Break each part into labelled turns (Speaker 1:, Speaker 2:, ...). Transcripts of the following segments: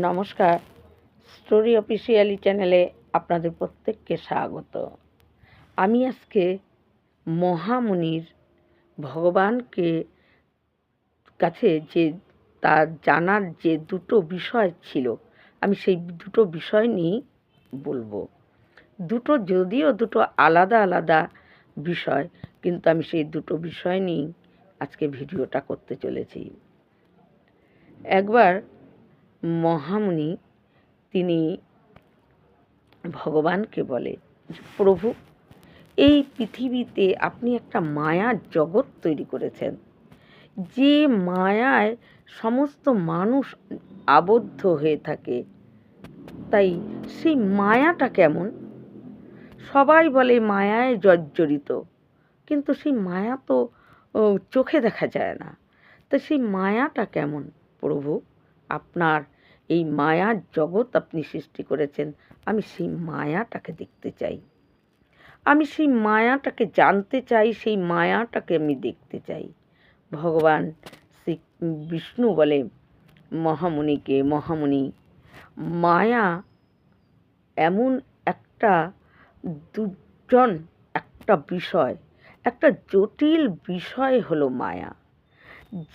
Speaker 1: নমস্কার। Story officially চ্যানেলে আপনাদের প্রত্যেককে স্বাগত। আমি আজকে মহামুনির ভগবানকে কাছে যে তার জানার যে দুটো বিষয় ছিল, আমি সেই দুটো বিষয় নিয়েই বলব। দুটো যদিও দুটো আলাদা আলাদা বিষয়, কিন্তু আমি সেই দুটো বিষয় নিয়েই আজকে ভিডিওটা করতে চলেছি। একবার মহামুনি তিনি ভগবানকে বলে, প্রভু, এই পৃথিবীতে আপনি একটা মায়ার জগৎ তৈরি করেছেন। যে মায়ায় সমস্ত মানুষ আবদ্ধ হয়ে থাকে, তাই সেই মায়াটা কেমন? সবাই বলে, মায়ায় জর্জরিত। কিন্তু সেই মায়া তো চোখে দেখা যায় না। তো সেই মায়াটা কেমন, প্রভু? আপনার এই মায়ার জগৎ আপনি সৃষ্টি করেছেন। আমি সেই মায়াটাকে দেখতে চাই। আমি সেই মায়াটাকে জানতে চাই, সেই মায়াটাকে আমি দেখতে চাই। ভগবান শ্রী বিষ্ণু বলে মহামুনিকে মহামুনি মায়া এমন একটা দুজন একটা বিষয়, একটা জটিল বিষয় হলো মায়া।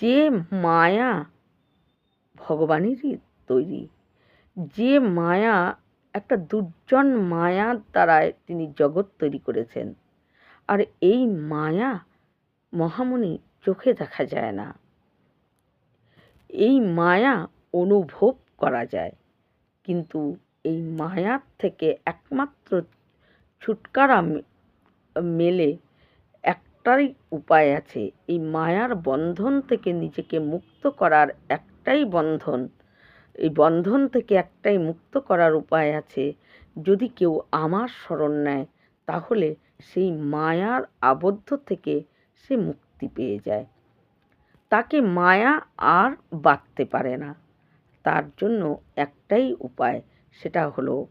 Speaker 1: যে মায়া ভগবানেরই তৈরি। যে মায়া, একটা দুর্জন মায়ার দ্বারায় তিনি জগৎ তৈরি করেছেন। আর এই মায়া মহামুনি চোখে দেখা যায় না। এই মায়া অনুভব করা যায়। কিন্তু এই মায়ার থেকে একমাত্র ছুটকারা মেলে একটাই উপায় আছে। এই মায়ার বন্ধন থেকে নিজেকে মুক্ত করার একটাই বন্ধন এই বন্ধন থেকে একটাই মুক্ত করার উপায় আছে। যদি কেউ আমার স্মরণ নেয়, তাহলে সেই মায়ার আবদ্ধ থেকে সে মুক্তি পেয়ে যায়। তাকে মায়া আর বাঁধতে পারে না। তার জন্য একটাই উপায়, সেটা হলো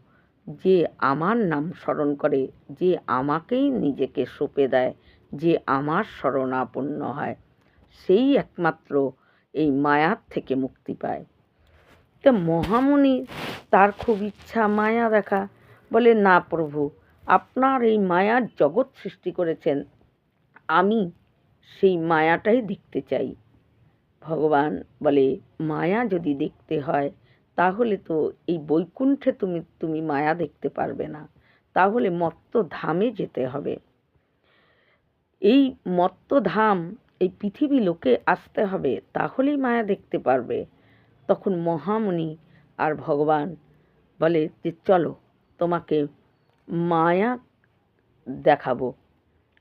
Speaker 1: যে আমার নাম স্মরণ করে, যে আমাকেই নিজেকে সঁপে দেয়, যে আমার শরণাপন্ন হয়। সেই একমাত্র এই মায়ার থেকে মুক্তি পায়। তা মহামুনি, তার খুব ইচ্ছা মায়া দেখা। বলে, না প্রভু, আপনার এই মায়ার জগৎ সৃষ্টি করেছেন। আমি সেই মায়াটাই দেখতে চাই। ভগবান বলে, মায়া যদি দেখতে হয়, তাহলে তো এই বৈকুণ্ঠে তুমি তুমি মায়া দেখতে পারবে না। তাহলে মত্ত ধামে যেতে হবে। এই মত্ত ধাম এই পৃথিবী লোকে আসতে হবে, তাহলেই মায়া দেখতে পারবে। তখন মহামুনি আর ভগবান বলে যে, চলো তোমাকে মায়া দেখাবো।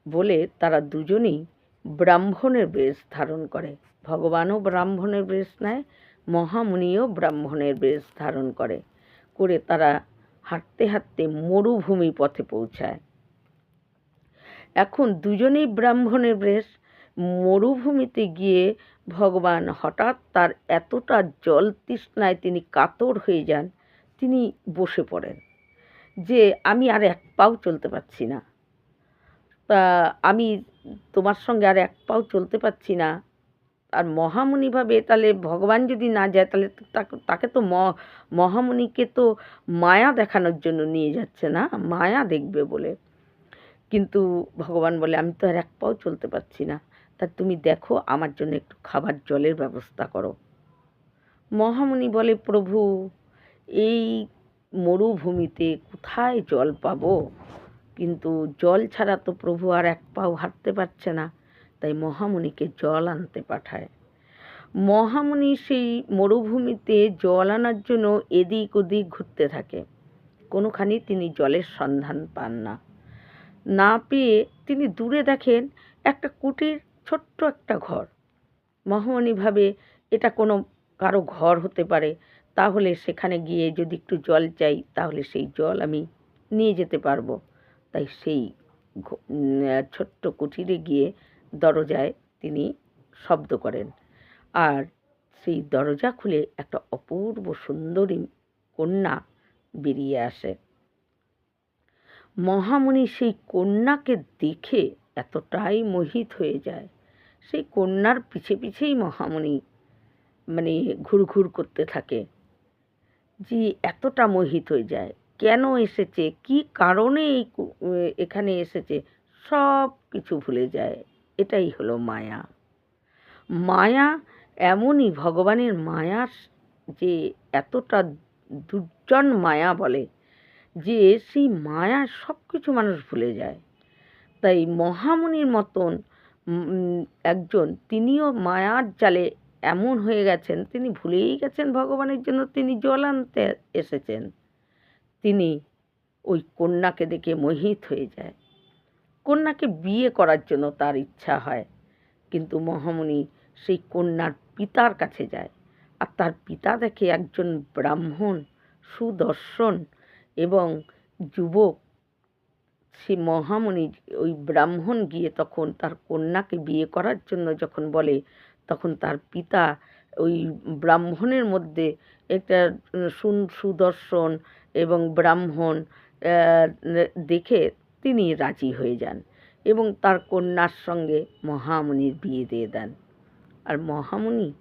Speaker 1: বলে তারা দুজনেই ব্রাহ্মণের বেশ ধারণ করে। ভগবানও ব্রাহ্মণের বেশ নেয় মহামুনিও ব্রাহ্মণের বেশ ধারণ করে। করে তারা হাঁটতে হাঁটতে মরুভূমি পথে পৌঁছায়। এখন দুজনেই ব্রাহ্মণের বেশ। মরুভূমিতে গিয়ে ভগবান হঠাৎ তার এতটা জল তৃষ্ণায় তিনি কাতর হয়ে যান, তিনি বসে পড়েন যে, আমি আর এক পাও চলতে পারছি না। তা আমি তোমার সঙ্গে আর এক পাও চলতে পারছি না। আর মহামুনি ভাবে তাহলে ভগবান যদি না যায়, তাহলে তাকে- তো মহামুনিকে তো মায়া দেখানোর জন্য নিয়ে যাচ্ছে না? মায়া দেখবে বলে। কিন্তু ভগবান বলে, আমি তো আর এক পাও চলতে পারছি না। তা তুমি দেখো, আমার জন্য একটু খাবার জলের ব্যবস্থা করো। মহামুনি বলে, প্রভু, এই মরুভূমিতে কোথায় জল পাবো? কিন্তু জল ছাড়া তো প্রভু আর এক পাও হাঁটতে পারছে না। তাই মহামুনিকে জল আনতে পাঠায়। মহামুনি সেই মরুভূমিতে জল আনার জন্য এদিক ওদিক ঘুরতে থাকে। কোনোখানি তিনি জলের সন্ধান পান না। না পেয়ে তিনি দূরে দেখেন একটা কুটির ছোট্ট একটা ঘর। মহামণি ভাবে এটা কোনো কারও ঘর হতে পারে। তাহলে সেখানে গিয়ে যদি একটু জল চাই, তাহলে সেই জল আমি নিয়ে যেতে পারব। তাই সেই ছোট্ট কুটিরে গিয়ে দরজায় তিনি শব্দ করেন। আর সেই দরজা খুলে একটা অপূর্ব সুন্দরী কন্যা বেরিয়ে আসে। মহামুনি সেই কন্যাকে দেখে এতটাই মোহিত হয়ে যায়। সেই কন্যার পিছে পিছেই মহামুনি মানে ঘুরঘুর করতে থাকে। যে এতটা মোহিত হয়ে যায়, কেন এসেছে, কি কারণে এই এখানে এসেছে, সব কিছু ভুলে যায়। এটাই হলো মায়া। মায়া এমনই ভগবানের মায়া যে এতটা দুর্জন মায়া বলে, যে সেই মায়া সব কিছু মানুষ ভুলে যায়। তাই মহামুনির মতন একজন। তিনিও মায়ার জালে এমন হয়ে গেছেন, তিনি ভুলেই গেছেন ভগবানের জন্য, তিনি জল আনতে এসেছেন। তিনি ওই কন্যাকে দেখে মোহিত হয়ে যায়। কন্যাকে বিয়ে করার জন্য তার ইচ্ছা হয়, কিন্তু মহামুনি সেই কন্যার পিতার কাছে যায় আর তার পিতা দেখে একজন ব্রাহ্মণ, সুদর্শন এবং যুবক সে মহামুনি ওই ব্রাহ্মণ গিয়ে তখন তার কন্যাকে বিয়ে করার জন্য যখন বলে, তখন তার পিতা ওই ব্রাহ্মণের মধ্যে একটা সুন- সুদর্শন এবং ব্রাহ্মণ দেখে তিনি রাজি হয়ে যান এবং তার কন্যার সঙ্গে মহামুনির বিয়ে দিয়ে দেন। আর মহামুনি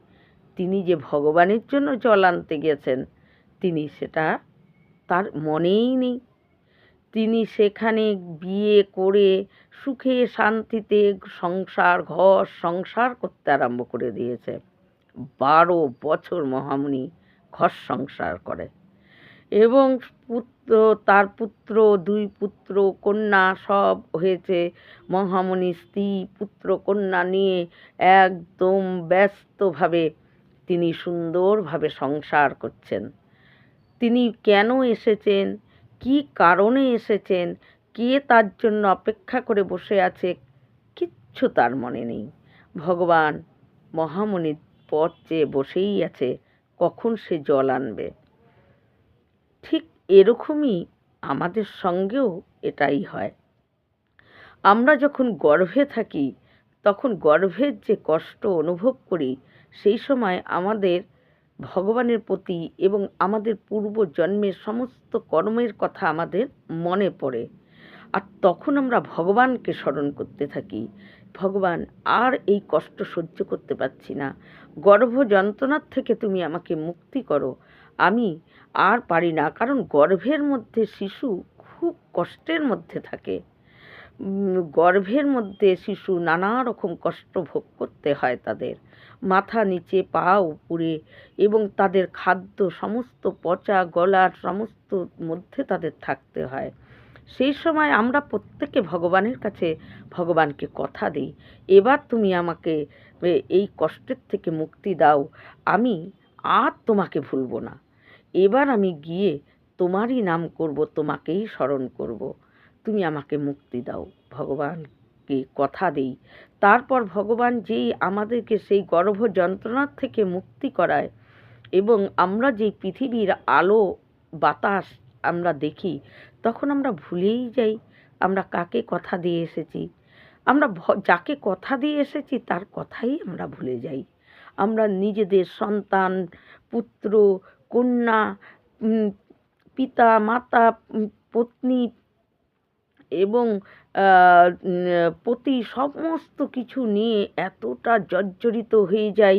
Speaker 1: তিনি যে ভগবানের জন্য জল আনতে গেছেন, তিনি সেটা তার মনেই নেই। তিনি সেখানে বিয়ে করে সুখে শান্তিতে সংসার, ঘর সংসার করতে আরম্ভ করে দিয়েছে। বারো বছর মহামুনি ঘর সংসার করে এবং পুত্র, তার পুত্র, দুই পুত্র, কন্যা সব হয়েছে। মহামুনি স্ত্রী, পুত্র, কন্যা নিয়ে একদম ব্যস্তভাবে তিনি সুন্দরভাবে সংসার করছেন। তিনি কেন এসেছেন? কি কারণে এসেছেন? কে তার জন্য অপেক্ষা করে বসে আছে? কিচ্ছু তার মনে নেই। ভগবান মহামুনির পথ চেয়ে বসেই আছে। কখন সে জল আনবে? ঠিক এরকমই আমাদের সঙ্গেও এটাই হয়। আমরা যখন গর্ভে থাকি, তখন গর্ভের যে কষ্ট অনুভব করি, সেই সময় আমাদের ভগবানের প্রতি এবং আমাদের পূর্ব জন্মের সমস্ত কর্মের কথা আমাদের মনে পড়ে। আর তখন আমরা ভগবানকে স্মরণ করতে থাকি। ভগবান, আর এই কষ্ট সহ্য করতে পারছি না। গর্ভ যন্ত্রণার থেকে তুমি আমাকে মুক্তি করো। আমি আর পারি না, কারণ গর্ভের মধ্যে শিশু খুব কষ্টের মধ্যে থাকে। গর্ভের মধ্যে শিশু নানা রকম কষ্ট ভোগ করতে হয় তাদের। মাথা নিচে পা উপরে এবং তাদের খাদ্য সমস্ত পচা গলার সমস্ত মধ্যে তাদের থাকতে হয়। সেই সময় আমরা প্রত্যেকে ভগবানের কাছে ভগবানকে কথা দিই, এবার তুমি আমাকে এই কষ্টের থেকে মুক্তি দাও, আমি আর তোমাকে ভুলবো না। এবার আমি গিয়ে তোমারই নাম করব, তোমাকেই স্মরণ করব। তুমি আমাকে মুক্তি দাও ভগবানকে কথা দিই। তারপর ভগবান যেই আমাদেরকে সেই গর্ভ যন্ত্রণার থেকে মুক্তি করায় এবং আমরা যেই পৃথিবীর আলো, বাতাস আমরা দেখি, তখন আমরা ভুলেই যাই, আমরা কাকে কথা দিয়ে এসেছি। আমরা যাকে কথা দিয়ে এসেছি তার কথাই আমরা ভুলে যাই। আমরা নিজেদের সন্তান, পুত্র, কন্যা পিতা, মাতা পত্নী এবং পতি সমস্ত কিছু নিয়ে এতটা জর্জরিত হয়ে যাই,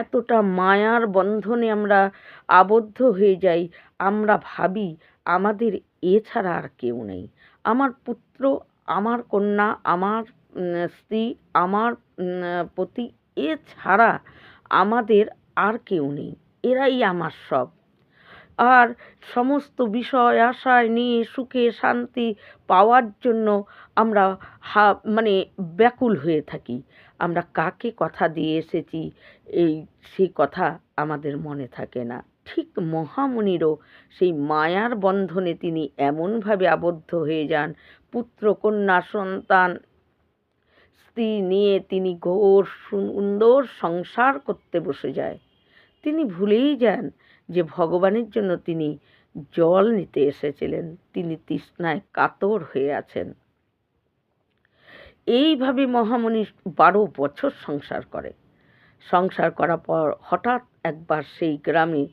Speaker 1: এতটা মায়ার বন্ধনে আমরা আবদ্ধ হয়ে যাই, আমরা ভাবি আমাদের এছাড়া আর কেউ নেই। আমার পুত্র, আমার কন্যা, আমার স্ত্রী, আমার পতি এছাড়া আমাদের আর কেউ নেই। এরাই আমার সব। আর সমস্ত বিষয়, আশায়, নিয়ে, সুখে, শান্তি পাওয়ার জন্য আমরা হা মানে ব্যাকুল হয়ে থাকি। আমরা কাকে কথা দিয়ে এসেছি, এই, সেই কথা আমাদের মনে থাকে না। ঠিক মহামুনিরও সেই মায়ার বন্ধনে তিনি এমনভাবে আবদ্ধ হয়ে যান। পুত্র, কন্যা, সন্তান, স্ত্রী নিয়ে তিনি ঘোর সুন্দর সংসার করতে বসে যায়। তিনি ভুলেই যান যে ভগবানের জন্য তিনি জল নিতে এসেছিলেন, তিনি তৃষ্ণায় কাতর হয়ে আছেন। এইভাবে মহামণি বারো বছর সংসার করে। সংসার করার পর হঠাৎ একবার সেই গ্রামে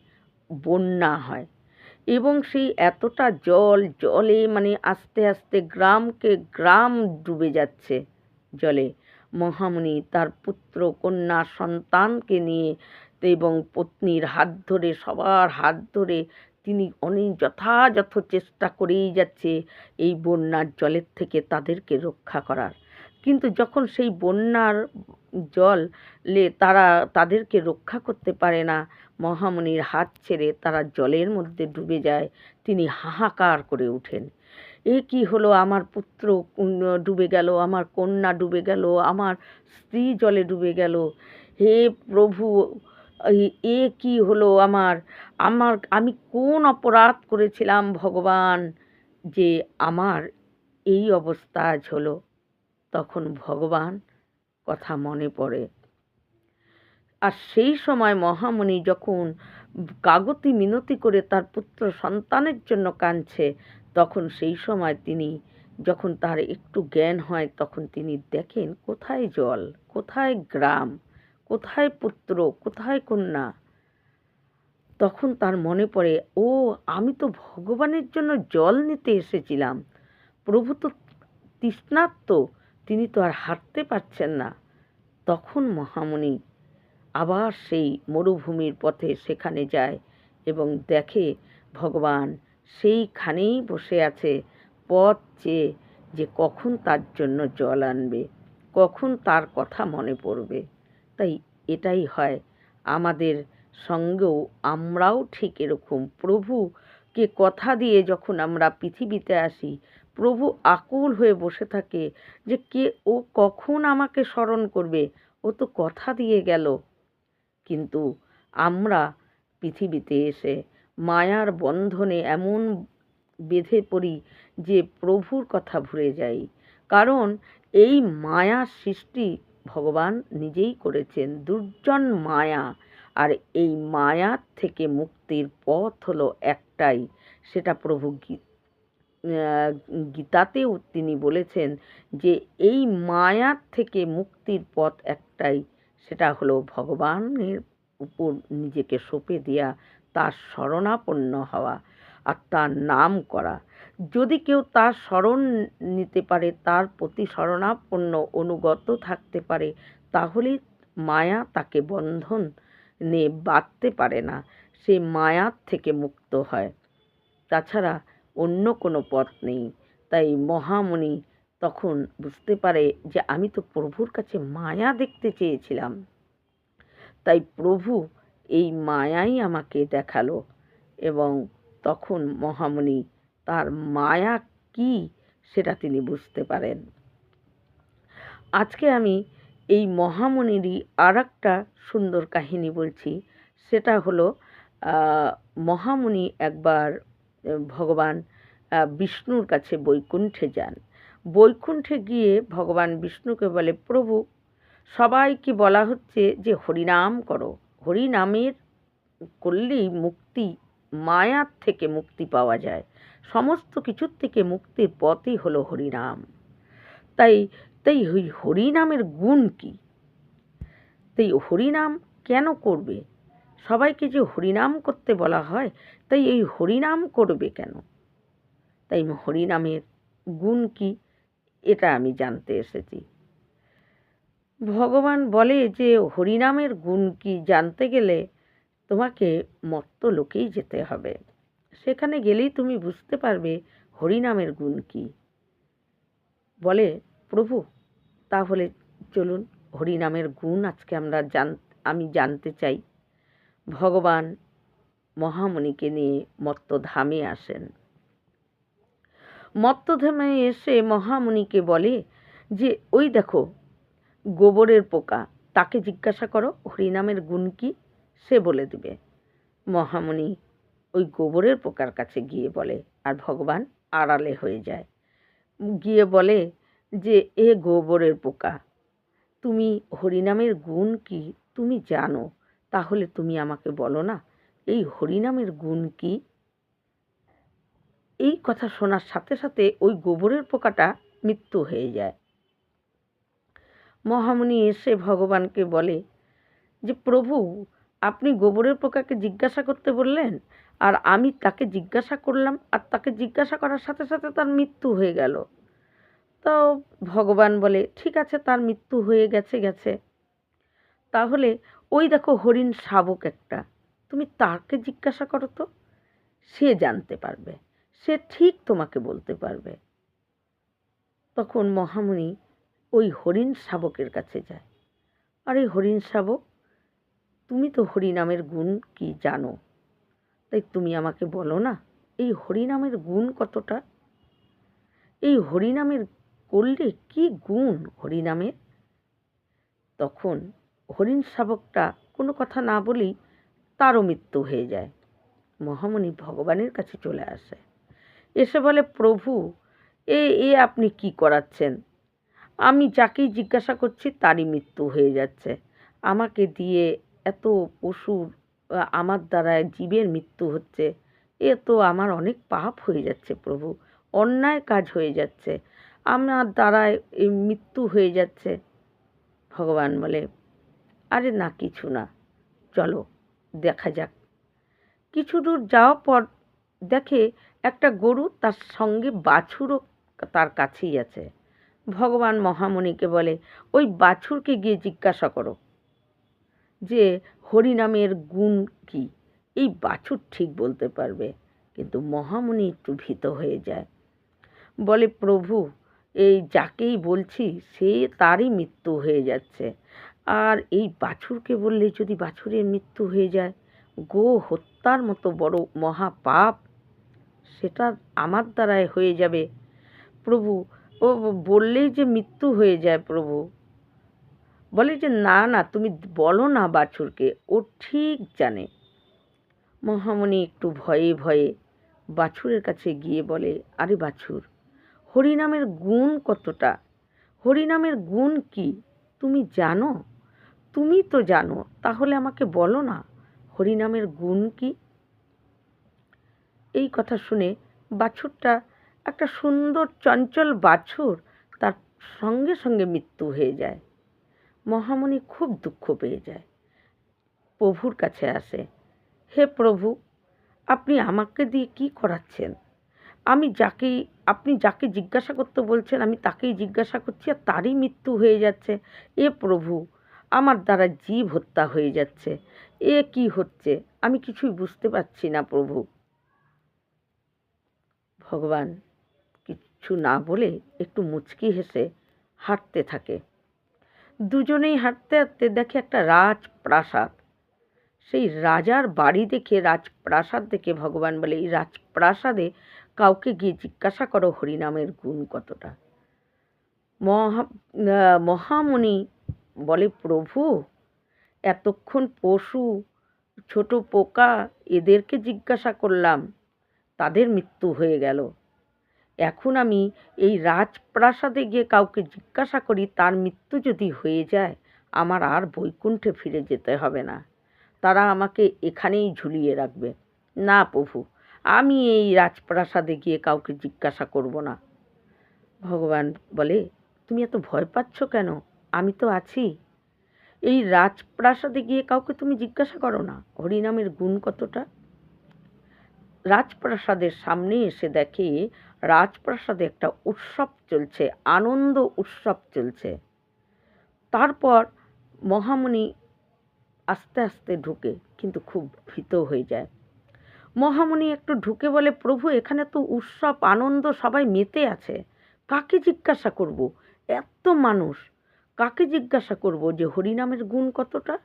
Speaker 1: বন্যা হয় এবং সেই এতটা জল, জলে মানে আস্তে আস্তে গ্রামকে গ্রাম ডুবে যাচ্ছে জলে। মহামণি তার পুত্র, কন্যা, সন্তানকে নিয়ে এবং পত্নীর হাত ধরে, সবার হাত ধরে তিনি অনেক যথাযথ চেষ্টা করেই যাচ্ছে এই বন্যার জলের থেকে তাদেরকে রক্ষা করার। কিন্তু যখন সেই বন্যার জল লে তারা তাদেরকে রক্ষা করতে পারে না মহামুনির হাত ছেড়ে তারা জলের মধ্যে ডুবে যায়, তিনি হাহাকার করে ওঠেন। এ কি হলো? আমার পুত্র ডুবে গেল, আমার কন্যা ডুবে গেল, আমার স্ত্রী জলে ডুবে গেল। হে প্রভু এ কি হলো আমার? আমার, আমি কোন অপরাধ করেছিলাম ভগবান যে আমার এই অবস্থা আজ হলো? তখন ভগবান কথা মনে পড়ে। আর সেই সময় মহামণি যখন কাগতি মিনতি করে তার পুত্র সন্তানের জন্য কাঁদছে, তখন সেই সময় তিনি যখন তার একটু জ্ঞান হয়, তখন তিনি দেখেন, কোথায় জল? কোথায় গ্রাম? কোথায় পুত্র, কোথায় কন্যা? তখন তার মনে পড়ে, ও, আমি তো ভগবানের জন্য জল নিতে এসেছিলাম। প্রভু তো তৃষ্ণার্ত, তিনি তো আর হাঁটতে পারছেন না। তখন মহামণি আবার সেই মরুভূমির পথে সেখানে যায় এবং দেখে, ভগবান সেইখানেই বসে আছে, পথ চেয়ে যে কখন তার জন্য জল আনবে, কখন তার কথা মনে পড়বে। তাই এটাই হয়। আমাদের সঙ্গেও আমরাও ঠিক এরকম। প্রভুকে কথা দিয়ে যখন আমরা পৃথিবীতে আসি, প্রভু আকুল হয়ে বসে থাকে যে, কে ও কখন আমাকে স্মরণ করবে? ও তো কথা দিয়ে গেল। কিন্তু আমরা পৃথিবীতে এসে মায়ার বন্ধনে এমন বেঁধে পড়ি যে, প্রভুর কথা ভুলে যাই। কারণ এই মায়ার সৃষ্টি ভগবান নিজেই করেছেন দুর্জন মায়া। আর এই মায়ার থেকে মুক্তির পথ হলো একটাই, সেটা প্রভু গীতাতেও তিনি বলেছেন যে এই মায়ার থেকে মুক্তির পথ একটাই, সেটা হলো ভগবানের উপর নিজেকে সঁপে দেওয়া তার শরণাপন্ন হওয়া। আর তার নাম করা। যদি কেউ তার শরণ নিতে পারে, তার প্রতি শরণাপন্ন অনুগত থাকতে পারে তাহলে মায়া তাকে বন্ধন নে বাঁধতে পারে না, সে মায়ার থেকে মুক্ত হয়। তাছাড়া অন্য কোনো পথ নেই। তাই মহামুনি তখন বুঝতে পারে যে, আমি তো প্রভুর কাছে মায়া দেখতে চেয়েছিলাম। তাই প্রভু এই মায়াই আমাকে দেখাল এবং তখন মহামুনি তার মায়া কি? সেটা তিনি বুঝতে পারেন। আজকে আমি এই মহামুনিরই আর একটা সুন্দর কাহিনী বলছি। সেটা হলো আহ, মহামুনি একবার ভগবান বিষ্ণুর কাছে বৈকুণ্ঠে যান। বৈকুণ্ঠে গিয়ে ভগবান বিষ্ণুকে বলে প্রভু সবাইকে বলা হচ্ছে যে হরিনাম করো? হরিনামের করলেই মুক্তি মায়ার থেকে মুক্তি পাওয়া যায়। সমস্ত কিছুর থেকে মুক্তির পথই হলো হরিনাম। তাই তাই হরিনামের গুণ কি? তাই হরিনাম কেন করবে? সবাইকে যে হরিনাম করতে বলা হয়, তাই এই হরিনাম করবে কেন? তাই হরিনামের গুণ কি? এটা আমি জানতে এসেছি। ভগবান বলে যে হরিনামের গুণ কি জানতে গেলে তোমাকে মত্ত লোকেই যেতে হবে। সেখানে গেলেই তুমি বুঝতে পারবে হরিনামের গুণ কি। বলে, প্রভু, তাহলে চলুন, হরিনামের গুণ আজকে আমরা জান, আমি জানতে চাই। ভগবান মহামণিকে নিয়ে মত্তধামে আসেন। মত্তধামে এসে মহামুনিকে বলে যে, ওই দেখো, গোবরের পোকা, তাকে জিজ্ঞাসা করো, হরিনামের গুণ কি? সে বলে দিবে। মহামুনি ওই গোবরের পোকার কাছে গিয়ে বলে, আর ভগবান আড়ালে হয়ে যায়। গিয়ে বলে যে, এ গোবরের পোকা, তুমি হরিনামের গুণ কি তুমি জানো? তাহলে তুমি আমাকে বলো না, এই হরিনামের গুণ কি? এই কথা শোনার সাথে সাথে ওই গোবরের পোকাটা মৃত্যু হয়ে যায়। মহামুনি এসে ভগবানকে বলে যে, প্রভু আপনি গোবরের পোকাকে জিজ্ঞাসা করতে বললেন? আর আমি তাকে জিজ্ঞাসা করলাম, আর তাকে জিজ্ঞাসা করার সাথে সাথে তার মৃত্যু হয়ে গেল। তো ভগবান বলে, ঠিক আছে, তার মৃত্যু হয়ে গেছে গেছে। তাহলে ওই দেখো হরিণ শাবক একটা। তুমি তাকে জিজ্ঞাসা করো তো, সে জানতে পারবে, সে ঠিক তোমাকে বলতে পারবে। তখন মহামুনি ওই হরিণ শাবকের কাছে যায়। আর এই হরিণ শাবক তুমি তো হরিনামের গুণ কি জানো? তাই তুমি আমাকে বলো না, এই হরিনামের গুণ কতটা? এই হরিনামের করলে কি গুণ হরিনামের? তখন হরিণ শাবকটা কোনো কথা না বলেই তারও মৃত্যু হয়ে যায়। মহামণি ভগবানের কাছে চলে আসে। এসে বলে, প্রভু, এ এ আপনি কি করাচ্ছেন? আমি যাকেই জিজ্ঞাসা করছি তারই মৃত্যু হয়ে যাচ্ছে। আমাকে দিয়ে এত পশুর আমার দ্বারা জীবের মৃত্যু হচ্ছে, এ তো আমার অনেক পাপ হয়ে যাচ্ছে প্রভু। অন্যায় কাজ হয়ে যাচ্ছে। আমার দ্বারায় এই মৃত্যু হয়ে যাচ্ছে। ভগবান বলে, আরে না, কিছু না। চলো, দেখা যাক। কিছু দূর যাওয়ার পর দেখে একটা গরু তার সঙ্গে বাছুরও তার কাছেই আছে। ভগবান মহামণিকে বলে, ওই বাছুরকে গিয়ে জিজ্ঞাসা করো। যে হরিনামের গুণ কি? এই বাছুর ঠিক বলতে পারবে, কিন্তু মহামণি একটু ভীত হয়ে যায়। বলে, প্রভু, এই যাকেই বলছি, সে তারই মৃত্যু হয়ে যাচ্ছে। আর এই বাছুরকে বললে যদি বাছুরের মৃত্যু হয়ে যায়, গো হত্যার মতো বড় মহাপাপ, সেটা আমার দ্বারায় হয়ে যাবে। প্রভু, ও বললেই যে মৃত্যু হয়ে যায় প্রভু বলে যে, না না, তুমি বলো না বাছুরকে, ও ঠিক জানে। মহামণি একটু ভয়ে ভয়ে বাছুরের কাছে গিয়ে বলে, আরে বাছুর, হরিনামের গুণ কতটা? হরিনামের গুণ কি? তুমি জানো? তুমি তো জানো, তাহলে আমাকে বলো না, হরিনামের গুণ কি? এই কথা শুনে বাছুরটা একটা সুন্দর চঞ্চল বাছুর তার সঙ্গে সঙ্গে মৃত্যু হয়ে যায়। মহামণি খুব দুঃখ পেয়ে যায়। প্রভুর কাছে আসে, হে প্রভু, আপনি আমাকে দিয়ে কি করাচ্ছেন? আমি যাকেই আপনি যাকে জিজ্ঞাসা করতে বলছেন, আমি তাকেই জিজ্ঞাসা করছি আর তারই মৃত্যু হয়ে যাচ্ছে। এ প্রভু, আমার দ্বারা জীব হত্যা হয়ে যাচ্ছে। এ কি হচ্ছে? আমি কিছুই বুঝতে পারছি না প্রভু। ভগবান কিছু না বলে একটু মুচকি হেসে হাঁটতে থাকে। দুজনেই হাঁটতে হাঁটতে দেখে একটা রাজপ্রাসাদ। সেই রাজার বাড়ি দেখে রাজপ্রাসাদ দেখে ভগবান বলে এই রাজপ্রাসাদে কাউকে গিয়ে জিজ্ঞাসা করো হরিনামের গুণ কতটা? মহা আহ, মহামুনি বলে প্রভু এতক্ষণ পশু ছোট পোকা এদেরকে জিজ্ঞাসা করলাম তাদের মৃত্যু হয়ে গেল। এখন আমি এই রাজপ্রাসাদে গিয়ে কাউকে জিজ্ঞাসা করি, তার মৃত্যু যদি হয়ে যায়, আমার আর বৈকুণ্ঠে ফিরে যেতে হবে না। তারা আমাকে এখানেই ঝুলিয়ে রাখবে। না প্রভু, আমি এই রাজপ্রাসাদে গিয়ে কাউকে জিজ্ঞাসা করব না। ভগবান বলে, তুমি এত ভয় পাচ্ছ কেন? আমি তো আছি। এই রাজপ্রাসাদে গিয়ে কাউকে তুমি জিজ্ঞাসা করো না। হরিনামের গুণ কতটা? রাজপ্রাসাদের সামনে এসে দেখে রাজপ্রাসাদে একটা উৎসব চলছে, আনন্দ উৎসব চলছে। তারপর মহামণি আস্তে আস্তে ঢুকে, কিন্তু খুব ভীত হয়ে যায়। মহামণি একটু ঢুকে বলে, প্রভু, এখানে তো উৎসব, আনন্দ, সবাই মেতে আছে। কাকে জিজ্ঞাসা করব? এত মানুষ। কাকে জিজ্ঞাসা করব যে হরিনামের গুণ কতটা?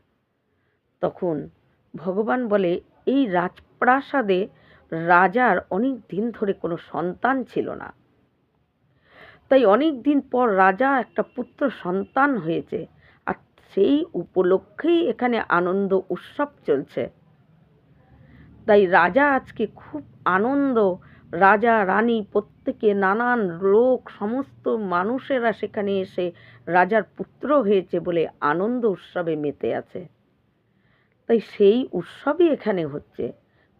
Speaker 1: তখন ভগবান বলে, এই রাজপ্রাসাদে রাজার অনেক দিন ধরে কোনো সন্তান ছিল না। তাই অনেক দিন পর রাজা একটা পুত্র সন্তান হয়েছে আর সেই উপলক্ষেই এখানে আনন্দ উৎসব চলছে। তাই রাজা আজকে খুব আনন্দ। রাজা, রানী প্রত্যেকে নানান লোক, সমস্ত মানুষেরা সেখানে এসে রাজার পুত্র হয়েছে বলে আনন্দ উৎসবে মেতে আছে। তাই সেই উৎসবই এখানে হচ্ছে।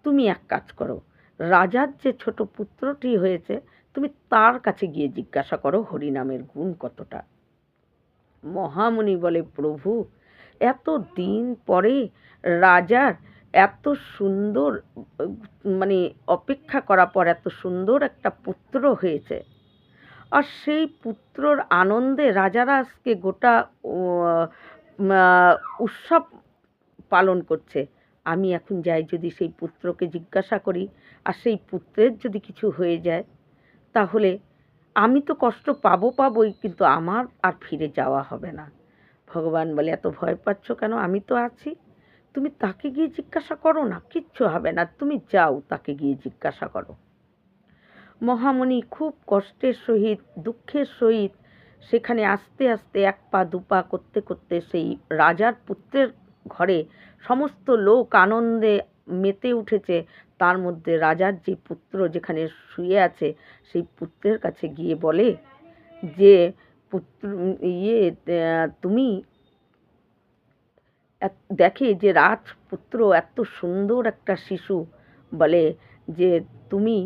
Speaker 1: তুমি এক কাজ করো, রাজার যে ছোট পুত্রটি হয়েছে, তুমি তার কাছে গিয়ে জিজ্ঞাসা করো হরিনামের গুণ কতটা। মহামুনি বলে, প্রভু, এত দিন পরে রাজার এত সুন্দর মানে অপেক্ষা করার পর এত সুন্দর একটা পুত্র হয়েছে। আর সেই পুত্রর আনন্দে রাজারা আজকে গোটা উৎসব পালন করছে। আমি এখন যাই যদি সেই পুত্রকে জিজ্ঞাসা করি, আর সেই পুত্রের যদি কিছু হয়ে যায়, তাহলে আমি তো কষ্ট পাবো পাবোই, কিন্তু আমার আর ফিরে যাওয়া হবে না। ভগবান বলে, এত ভয় পাচ্ছ কেন? আমি তো আছি। তুমি তাকে গিয়ে জিজ্ঞাসা করো না, কিচ্ছু হবে না। তুমি যাও, তাকে গিয়ে জিজ্ঞাসা করো। মহামণি খুব কষ্টের সহিত, দুঃখের সহিত, সেখানে আস্তে আস্তে এক পা, দু পা করতে করতে সেই রাজার পুত্রের ঘরে সমস্ত লোক আনন্দে মেতে উঠেছে। তার মধ্যে রাজার যে পুত্র যেখানে শুয়ে আছে, সেই পুত্রের কাছে গিয়ে বলে, যে পুত্র ইয়ে তুমি দেখে যে রাজপুত্র এত সুন্দর একটা শিশু। বলে, যে তুমি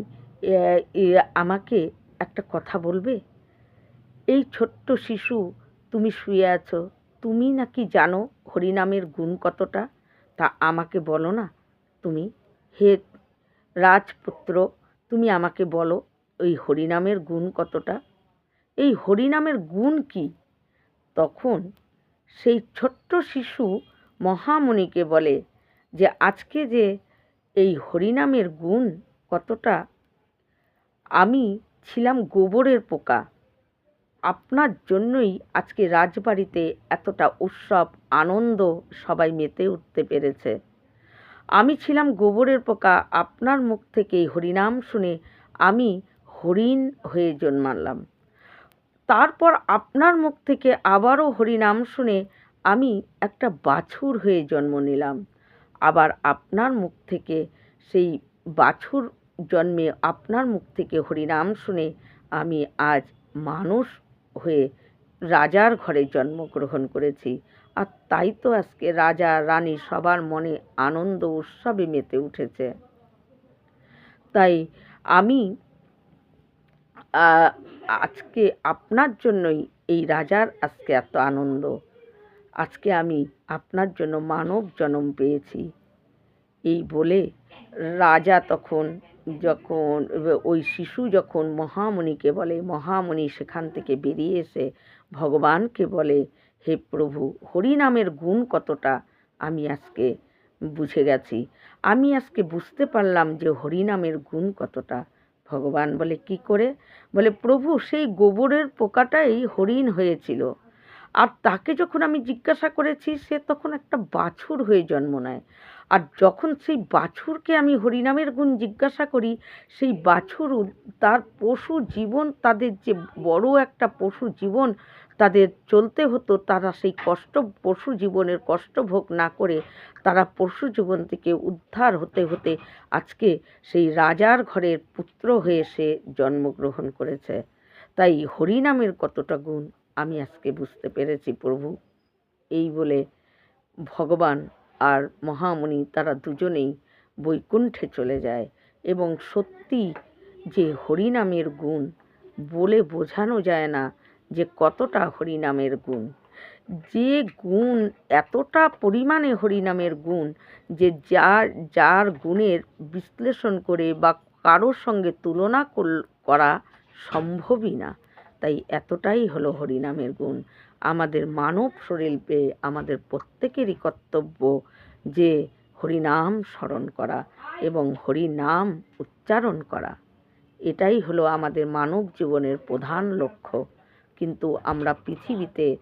Speaker 1: আমাকে একটা কথা বলবে? এই ছোট্ট শিশু তুমি শুয়ে আছো তুমি নাকি জানো হরিনামের গুণ কতটা? তা আমাকে বলো না। তুমি হে রাজপুত্র, তুমি আমাকে বলো ওই হরিনামের গুণ কতটা? এই হরিনামের গুণ কি? তখন সেই ছোট্ট শিশু মহামণিকে বলে যে, আজকে যে এই হরিনামের গুণ কতটা, আমি ছিলাম গোবরের পোকা। আপনার জন্যই আজকে রাজবাড়িতে এতটা উৎসব, আনন্দ সবাই মেতে উঠতে পেরেছে। আমি ছিলাম গোবরের পোকা, আপনার মুখ থেকে হরিনাম শুনে আমি হরিণ হয়ে জন্মালাম। তারপর আপনার মুখ থেকে আবারও হরিনাম শুনে আমি একটা বাছুর হয়ে জন্ম নিলাম। আবার আপনার মুখ থেকে সেই বাছুর জন্মে আপনার মুখ থেকে হরিনাম শুনে আমি আজ মানুষ হয়ে রাজার ঘরে জন্মগ্রহণ করেছি। আর তাই তো আজকে রাজা, রানী সবার মনে আনন্দ উৎসবে মেতে উঠেছে। তাই আমি আজকে আপনার জন্যই এই রাজার আজকে এত আনন্দ। আজকে আমি আপনার জন্য মানব জন্ম পেয়েছি। এই বলে রাজা তখন যখন, ওই শিশু যখন মহামণিকে বলে, মহামণি সেখান থেকে বেরিয়ে এসে ভগবানকে বলে, হে প্রভু, হরিনামের গুণ কতটা? আমি আজকে বুঝে গেছি। আমি আজকে বুঝতে পারলাম যে হরিনামের গুণ কতটা। ভগবান বলে, কি করে? বলে, প্রভু, সেই গোবরের পোকাটাই হরিণ হয়েছিল। আর তাকে যখন আমি জিজ্ঞাসা করেছি, সে তখন একটা বাছুর হয়ে জন্ম নেয়। আর যখন সেই বাছুরকে আমি হরিনামের গুণ জিজ্ঞাসা করি, সেই বাছুর তার পশু জীবন, তাদের যে বড় একটা পশু জীবন, তাদের চলতে হতো, তারা সেই কষ্ট, পশু জীবনের কষ্ট ভোগ না করে, তারা পশু জীবন থেকে উদ্ধার হতে হতে আজকে সেই রাজার ঘরের পুত্র হয়ে সে জন্মগ্রহণ করেছে। তাই হরিনামের কতটা গুণ আমি আজকে বুঝতে পেরেছি প্রভু। এই বলে ভগবান আর মহামণি তারা দুজনেই বৈকুণ্ঠে চলে যায় এবং সত্যি যে হরিনামের গুণ বলে বোঝানো যায় না যে কতটা হরিনামের গুণ। যে গুণ এতটা পরিমাণে হরিনামের গুণ যে যার যার গুণের বিশ্লেষণ করে বা কারোর সঙ্গে তুলনা করা সম্ভবই না। তাই এতটাই হলো হরিনামের গুণ। আমাদের মানব শরীর পেয়ে আমাদের প্রত্যেকেরই কর্তব্য যে হরিনাম স্মরণ করা এবং হরিনাম উচ্চারণ করা। এটাই হলো আমাদের মানব জীবনের প্রধান লক্ষ্য। কিন্তু আমরা পৃথিবীতে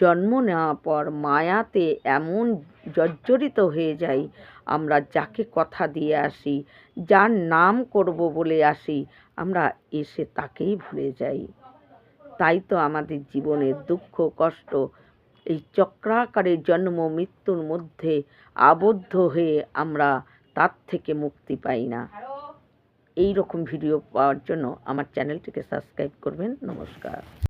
Speaker 1: জন্ম নেওয়ার পর মায়াতে এমন জর্জরিত হয়ে যাই, আমরা যাকে কথা দিয়ে আসি, যার নাম করব বলে আসি, আমরা এসে তাকেই ভুলে যাই। তাই তো আমাদের জীবনের দুঃখ, কষ্ট, এই চক্রাকারে জন্ম, মৃত্যুর মধ্যে আবদ্ধ হয়ে আমরা তার থেকে মুক্তি পাই না। এই রকম ভিডিও পাওয়ার জন্য আমার চ্যানেলটিকে সাবস্ক্রাইব করবেন। নমস্কার।